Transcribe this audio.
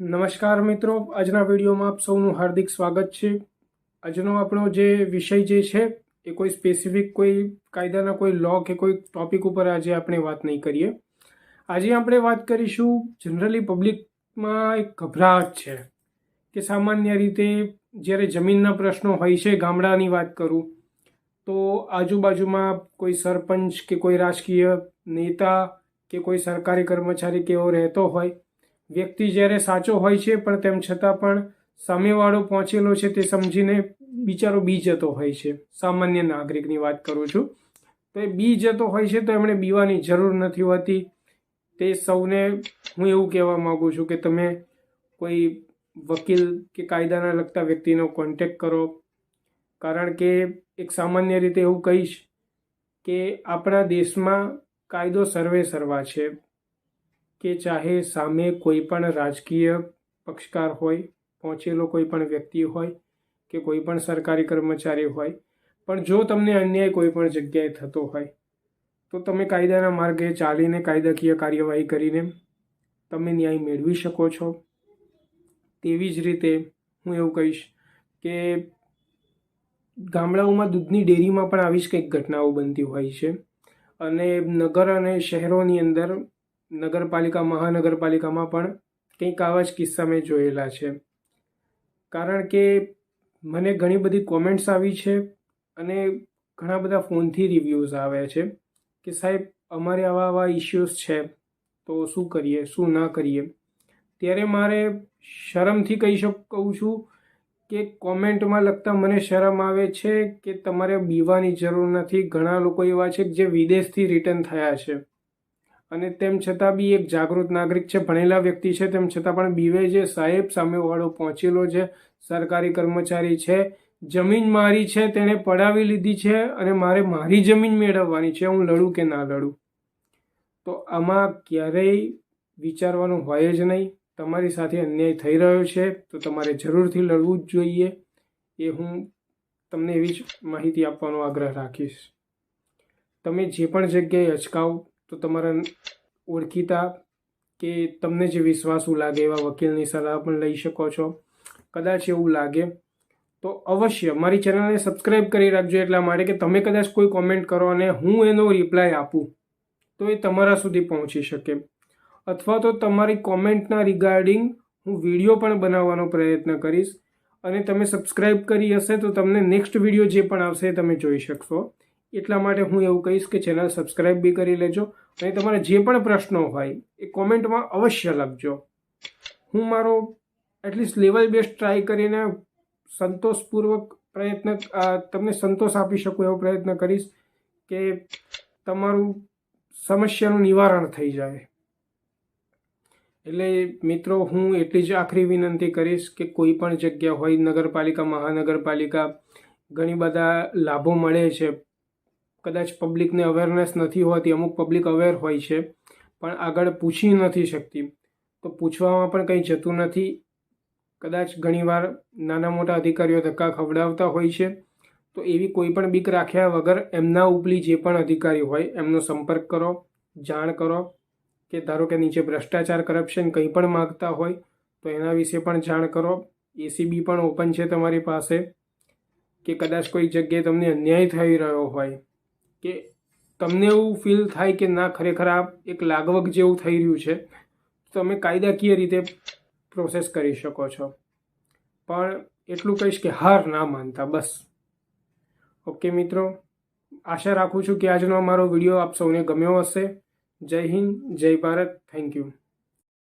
નમસ્કાર મિત્રો, આજના વિડીયોમાં આપ સૌનું હાર્દિક સ્વાગત છે. આજનો આપણો જે વિષય જે છે, એ કોઈ સ્પેસિફિક કોઈ કાયદાના કોઈ લો કે કોઈ ટોપિક ઉપર આજે આપણે વાત નહીં કરીએ. આજે આપણે વાત કરીશું જનરલી પબ્લિકમાં એક ગભરાટ છે કે સામાન્ય રીતે જ્યારે જમીનના પ્રશ્નો હોય છે, ગામડાની વાત કરું, તો આજુબાજુમાં કોઈ સરપંચ કે કોઈ રાજકીય નેતા કે કોઈ સરકારી કર્મચારી કે એવો રહેતો હોય વ્યક્તિ જ્યારે સાચો હોય છે, પણ તેમ છતાં પણ સામેવાળો પહોંચેલો છે તે સમજીને બિચારો બી જતો હોય છે. સામાન્ય નાગરિકની વાત કરું છું. તો એ બી જતો હોય છે તો એમણે બીવાની જરૂર નથી હોતી. તે સૌને હું એવું કહેવા માગું છું કે તમે કોઈ વકીલ કે કાયદાના લગતા વ્યક્તિનો કોન્ટેક કરો. કારણ કે એક સામાન્ય રીતે એવું કહીશ કે આપણા દેશમાં કાયદો સર્વે સર્વા છે. કે ચાહે સામે કોઈ પણ રાજકીય પક્ષકાર હોય, પહોંચેલો કોઈ પણ વ્યક્તિ હોય કે કોઈ પણ સરકારી કર્મચારી હોય, પણ જો તમને અન્યાય કોઈ પણ જગ્યાએ થતો હોય, તો તમે કાયદાના માર્ગે ચાલીને કાયદાકીય કાર્યવાહી કરીને તમે ન્યાય મેળવી શકો છો. તેવી જ રીતે હું એવું કહીશ કે ગામડાઓમાં દૂધની ડેરીમાં પણ આવી જ કંઈક ઘટનાઓ બનતી હોય છે. અને નગર અને શહેરોની અંદર નગરપાલિકા, મહાનગરપાલિકામાં પણ કંઈક આવા જ કિસ્સા મેં જોયેલા છે. કારણ કે મને ઘણી બધી કોમેન્ટ્સ આવી છે અને ઘણા બધા ફોનથી રિવ્યૂઝ આવે છે કે સાહેબ, અમારે આવા આવા ઇશ્યુઝ છે, તો શું કરીએ, શું ના કરીએ? ત્યારે મારે શરમથી કહી શક, કહું છું કે કોમેન્ટમાં લખતા મને શરમ આવે છે કે તમારે બીવાની જરૂર નથી. ઘણા લોકો એવા છે જે વિદેશથી રિટર્ન થયા છે. અને તેમ છતાં બી એક જાગૃત નાગરિક છે, ભણેલા વ્યક્તિ છે, તેમ છતાં પણ બીવે છે સાહેબ સામેવાળો પહોંચેલો છે, સરકારી કર્મચારી છે, જમીન મારી છે, તેણે પડાવી લીધી છે અને મારે મારી જમીન મેળવવાની છે, હું લડું કે ના લડું? તો આમાં ક્યારેય વિચારવાનું હોય જ નહીં. તમારી સાથે અન્યાય થઈ રહ્યો છે, તો તમારે જરૂરથી લડવું જ જોઈએ. એ હું તમને એવી જ માહિતી આપવાનો આગ્રહ રાખીશ. તમે જે પણ જગ્યાએ અચકાવ તો તમારા ઓળખીતા કે તમને જે વિશ્વાસુ લાગે એવા વકીલની સલાહ પણ લઈ શકો છો. કદાચ એવું લાગે, તો અવશ્ય મારી ચેનલને સબસ્ક્રાઈબ કરી રાખજો એટલા માટે કે તમે કદાચ કોઈ કોમેન્ટ કરો અને હું એનો રિપ્લાય આપું, તો એ તમારા સુધી પહોંચી શકે. અથવા તો તમારી કોમેન્ટના રિગાર્ડિંગ હું વીડિયો પણ બનાવવાનો પ્રયત્ન કરીશ અને તમે સબસ્ક્રાઈબ કરી હશે તો તમને નેક્સ્ટ વીડિયો જે પણ આવશે તમે જોઈ શકશો. એટલા માટે હું એવું કહીશ કે ચેનલ સબસ્ક્રાઈબ બી કરી લેજો અને તમારે જે પણ પ્રશ્નો હોય એ કોમેન્ટમાં અવશ્ય લખજો. હું મારો એટલીસ્ટ લેવલ બેસ્ટ ટ્રાય કરીને સંતોષપૂર્વક પ્રયત્ન તમને સંતોષ આપી શકું એવો પ્રયત્ન કરીશ કે તમારું સમસ્યાનું નિવારણ થઈ જાય. એટલે મિત્રો, હું એટલી જ આખરી વિનંતી કરીશ કે કોઈ પણ જગ્યા હોય, નગરપાલિકા, મહાનગરપાલિકા, ઘણી બધા લાભો મળે છે. કદાચ પબ્લિકને અવેરનેસ નથી હોતી, અમુક પબ્લિક અવેર હોય છે, પણ આગળ પૂછી નથી શકતી. તો પૂછવામાં પણ કંઈ જતું નથી. કદાચ ઘણીવાર નાના મોટા અધિકારીઓ ધક્કા ખવડાવતા હોય છે, તો એવી કોઈ પણ બીક રાખ્યા વગર એમના ઉપલી જે પણ અધિકારી હોય, એમનો સંપર્ક કરો, જાણ કરો કે ધારો કે નીચે ભ્રષ્ટાચાર કરપ્શન કંઈ પણ માગતા હોય, તો એના વિશે પણ જાણ કરો. એસીબી પણ ઓપન છે તમારી પાસે, કે કદાચ કોઈ જગ્યાએ તમને અન્યાય થઈ રહ્યો હોય. કે તમને એવું ફીલ થાય કે ના, ખરેખર આ એક લાગવગ જેવું થઈ રહ્યું છે તમે કાયદાકીય રીતે પ્રોસેસ કરી શકો છો. પણ એટલું કહીશ કે હાર ના માનતા, બસ. ઓકે મિત્રો. આશા રાખું છું કે આજનો અમારો વીડિયો આપ સૌને ગમ્યો હશે. જય હિન્દ, જય ભારત. Thank you